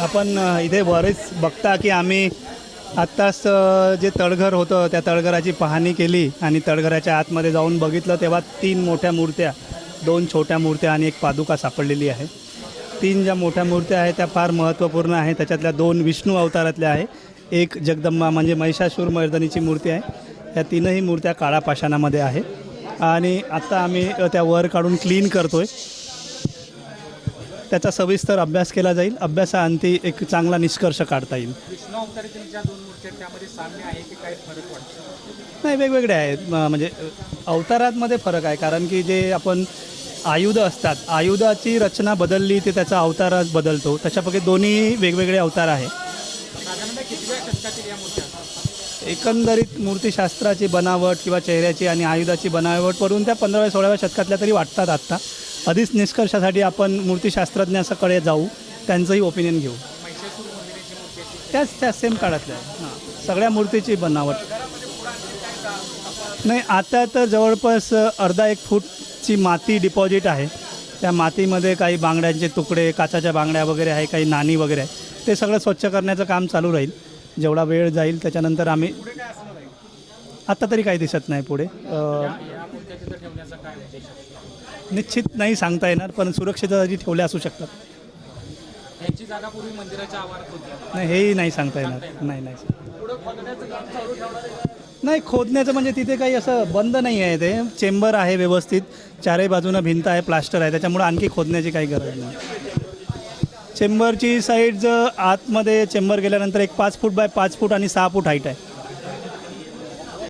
आपण इथे बरेच बघता की आम्ही आत्ताच जे तळघर होतं त्या तळघराची पाहणी केली आणि तळघराच्या आतमध्ये जाऊन बघितलं तेव्हा तीन मोठ्या मूर्त्या दोन छोट्या मूर्त्या आणि एक पादुका सापडलेली आहे. तीन ज्या मोठ्या मूर्त्या आहेत त्या फार महत्त्वपूर्ण आहे त्याच्यातल्या दोन विष्णू अवतारातल्या आहे. एक जगदंबा म्हणजे महिषासूर मर्दनीची मूर्ती आहे. या तीनही मूर्त्या काळा पाषाणामध्ये आहे आणि आत्ता आम्ही त्या वर काढून क्लीन करतो आहे त्याचा सविस्तर अभ्यास केला जाईल. अभ्यासाअंती एक चांगला निष्कर्ष काढता येईल. नाही वेगवेगळे आहेत. म्हणजे अवतारांमध्ये फरक आहे. कारण की जे आपण आयुध असतात आयुधाची रचना बदलली ते त्याचा अवतार बदलतो. त्याच्यापैकी दोन्ही वेगवेगळे अवतार आहे एकंदरीत मूर्तीशास्त्राची बनावट किंवा चेहऱ्याची आणि आयुधाची बनावट करून त्या पंधराव्या सोळाव्या शतकातल्या तरी वाटतात आत्ता. आधीच निष्कर्षासाठी आपण मूर्तीशास्त्रज्ञाकडे जाऊ त्यांचंही ओपिनियन घेऊ. त्याच त्या सेम काळातल्या. हां. सगळ्या मूर्तीची बनावट. नाही आता तर जवळपास अर्धा एक फूटची माती डिपॉझिट आहे. त्या मातीमध्ये काही बांगड्यांचे तुकडे काचाच्या बांगड्या वगैरे आहे काही नाणी वगैरे आहे. ते सगळं स्वच्छ करण्याचं काम चालू राहील. जेवढा वेळ जाईल त्याच्यानंतर आम्ही आत्ता तरी काही दिसत नाही पुढे. निश्चित नाही सांगता येणार पण सुरक्षिततेसाठी ठेवल्या असू शकतात. नाही हेही नाही सांगता येणार. नाही नाही. नाही खोदण्याचं म्हणजे तिथे काही असं बंद नाही आहे ते. चेंबर आहे व्यवस्थित. चारही बाजूनं भिंत आहे प्लास्टर आहे. त्याच्यामुळे आणखी खोदण्याची काही गरज नाही. चेंबरची साईड आतमध्ये चेंबर गेल्यानंतर एक पाच फूट बाय पाच फूट आणि सहा फूट हाईट आहे.